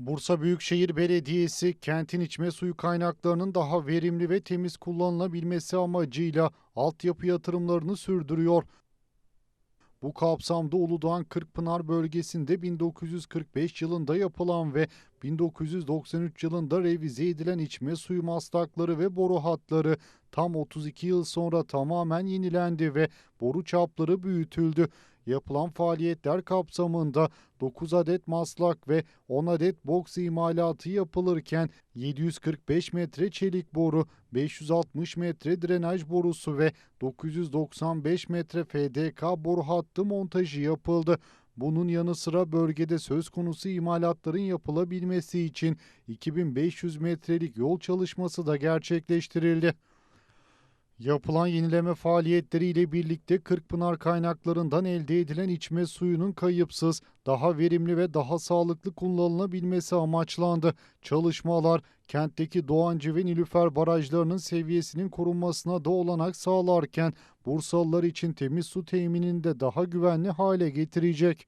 Bursa Büyükşehir Belediyesi kentin içme suyu kaynaklarının daha verimli ve temiz kullanılabilmesi amacıyla altyapı yatırımlarını sürdürüyor. Bu kapsamda Uludağ'ın Kırkpınar bölgesinde 1945 yılında yapılan ve 1993 yılında revize edilen içme suyu maslakları ve boru hatları tam 32 yıl sonra tamamen yenilendi ve boru çapları büyütüldü. Yapılan faaliyetler kapsamında 9 adet maslak ve 10 adet boks imalatı yapılırken 745 metre çelik boru, 560 metre drenaj borusu ve 995 metre FDK boru hattı montajı yapıldı. Bunun yanı sıra bölgede söz konusu imalatların yapılabilmesi için 2500 metrelik yol çalışması da gerçekleştirildi. Yapılan yenileme faaliyetleriyle birlikte Kırkpınar kaynaklarından elde edilen içme suyunun kayıpsız, daha verimli ve daha sağlıklı kullanılabilmesi amaçlandı. Çalışmalar kentteki Doğancı ve Nilüfer barajlarının seviyesinin korunmasına da olanak sağlarken Bursalılar için temiz su teminini de daha güvenli hale getirecek.